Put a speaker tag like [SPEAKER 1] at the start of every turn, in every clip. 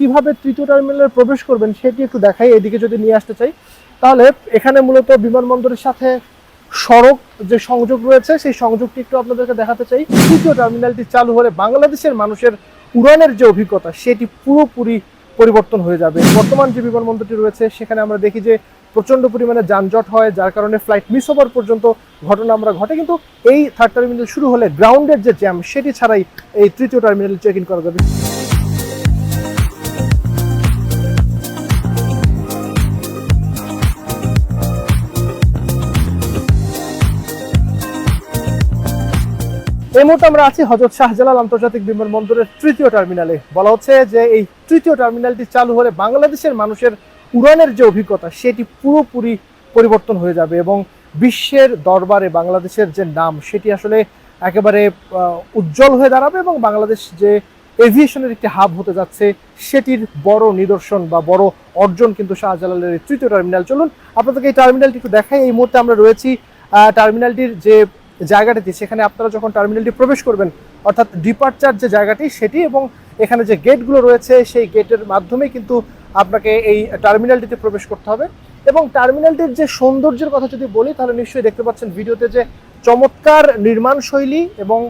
[SPEAKER 1] কীভাবে তৃতীয় টার্মিনালে প্রবেশ করবেন সেটি একটু দেখাই, এদিকে যদি নিয়ে আসতে চাই। তাহলে এখানে মূলত বিমানবন্দরের সাথে সড়ক যে সংযোগ রয়েছে, সেই সংযোগটি একটু আপনাদেরকে দেখাতে চাই। তৃতীয় টার্মিনালটি চালু হলে বাংলাদেশের মানুষের উড়ানের যে অভিজ্ঞতা, সেটি পুরোপুরি পরিবর্তন হয়ে যাবে। বর্তমান যে বিমানবন্দরটি রয়েছে, সেখানে আমরা দেখি যে প্রচণ্ড পরিমাণে যানজট হয়, যার কারণে ফ্লাইট মিস হওয়ার পর্যন্ত ঘটনা আমরা ঘটে। কিন্তু এই থার্ড টার্মিনাল শুরু হলে গ্রাউন্ডের যে জ্যাম সেটি ছাড়াই এই তৃতীয় টার্মিনাল চেক ইন করা যাবে। এই মুহূর্তে আমরা আছি হজরত শাহজালাল আন্তর্জাতিক বিমানবন্দরের তৃতীয় টার্মিনালে। বলা হচ্ছে যে এই তৃতীয় টার্মিনালটি চালু হলে বাংলাদেশের মানুষের উড়ানের যে অভিজ্ঞতা, সেটি পুরোপুরি পরিবর্তন হয়ে যাবে এবং বিশ্বের দরবারে বাংলাদেশের যে নাম, সেটি আসলে একেবারে উজ্জ্বল হয়ে দাঁড়াবে এবং বাংলাদেশ যে এভিয়েশনের একটি হাব হতে যাচ্ছে, সেটির বড় নিদর্শন বা বড় অর্জন কিন্তু শাহজালালের তৃতীয় টার্মিনাল। চলুন, আপনাদেরকে এই টার্মিনালটি একটু দেখাই। এই মুহূর্তে আমরা রয়েছি টার্মিনালটির যে জায়গাটিতে, সেখানে আপনারা যখন টার্মিনালটি প্রবেশ করবেন, অর্থাৎ ডিপার্চার যে জায়গাটি সেটি এবং এখানে যে গেটগুলো রয়েছে, সেই গেটের মাধ্যমে কিন্তু আপনাকে এই টার্মিনালটিতে প্রবেশ করতে হবে। এবং টার্মিনালটির যে সৌন্দর্যের কথা যদি বলি, তাহলে নিশ্চয়ই দেখতে পাচ্ছেন ভিডিওতে যে চমৎকার নির্মাণ শৈলী এবং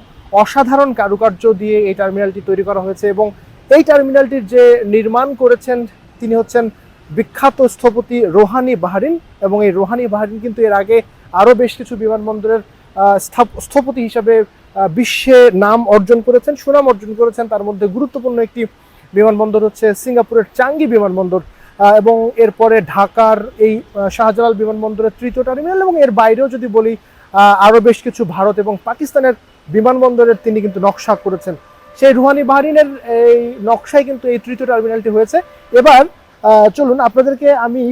[SPEAKER 1] অসাধারণ কারুকার্য দিয়ে এই টার্মিনালটি তৈরি করা হয়েছে এবং এই টার্মিনালটির যে নির্মাণ করেছেন, তিনি হচ্ছেন বিখ্যাত স্থপতি রোহানি বাহারিন। এবং এই রোহানি বাহারিন কিন্তু এর আগে আরও বেশ কিছু বিমানবন্দরের স্থপতি হিসাবে বিশ্বে নাম অর্জন করেছেন, সুনাম অর্জন করেছেন। তার মধ্যে গুরুত্বপূর্ণ একটি বিমানবন্দর হচ্ছে সিঙ্গাপুরের চাঙ্গি বিমানবন্দর এবং এরপরে ঢাকার এই শাহজালাল বিমানবন্দরের তৃতীয় টার্মিনাল এবং এর বাইরেও যদি বলি আরও বেশ কিছু ভারত এবং পাকিস্তানের বিমানবন্দরের তিনি কিন্তু নকশা করেছেন। সেই রুহানি বাহারিনের এই নকশায় কিন্তু এই তৃতীয় টার্মিনালটি হয়েছে। এবার চলুন আপনাদেরকে আমি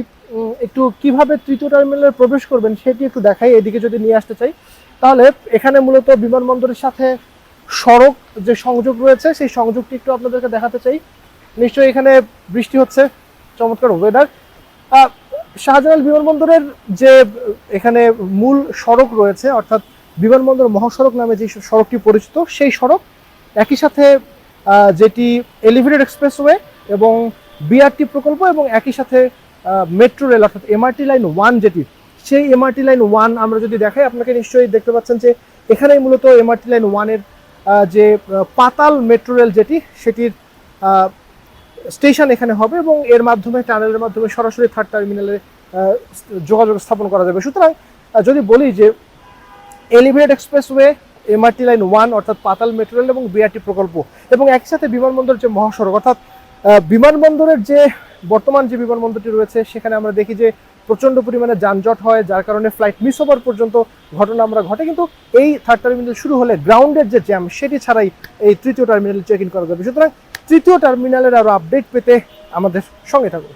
[SPEAKER 1] একটু কীভাবে তৃতীয় টার্মিনালে প্রবেশ করবেন সেটি একটু দেখাই, এদিকে যদি নিয়ে আসতে চাই। তাহলে এখানে মূলত বিমানবন্দরের সাথে সড়ক যে সংযোগ রয়েছে, সেই সংযোগটি একটু আপনাদেরকে দেখাতে চাই। নিশ্চয়ই এখানে বৃষ্টি হচ্ছে, চমৎকার ওয়েদার শাহজালাল বিমানবন্দরের যে এখানে মূল সড়ক রয়েছে, অর্থাৎ বিমানবন্দর মহাসড়ক নামে যে সড়কটি পরিচিত, সেই সড়ক একই সাথে যেটি এলিভেটেড এক্সপ্রেসওয়ে এবং বিআরটি প্রকল্প এবং একই সাথে মেট্রো রেল অর্থাৎ এমআরটি লাইন ওয়ান যেটি সেই এমআরটি লাইন ওয়ান আমরা যদি দেখাই, আপনাকে নিশ্চয়ই দেখতে পাচ্ছেন যে এখানেই মূলত এমআরটি লাইন ওয়ানের যে পাতাল মেট্রো রেল যেটি, সেটির স্টেশন এখানে হবে এবং এর মাধ্যমে টানেলের মাধ্যমে সরাসরি থার্ড টার্মিনালে যোগাযোগ স্থাপন করা যাবে। সুতরাং যদি বলি যে elevated expressway MRT line one অর্থাৎ পাতাল মেট্রো রেল এবং বিআরটি প্রকল্প এবং একই সাথে বিমানবন্দর যে মহাসড়ক, অর্থাৎ বিমানবন্দরের যে বর্তমান যে বিমানবন্দরটি রয়েছে, সেখানে আমরা দেখি যে প্রচণ্ড পরিমাণে যানজট হয়, যার কারণে ফ্লাইট মিস হওয়ার পর্যন্ত ঘটনা আমরা ঘটে। কিন্তু এই থার্ড টার্মিনাল শুরু হলে গ্রাউন্ডের যে জ্যাম সেটি ছাড়াই এই তৃতীয় টার্মিনাল চেক ইন করা যাবে। সুতরাং তৃতীয় টার্মিনালের আরও আপডেট পেতে আমাদের সঙ্গে থাকুন।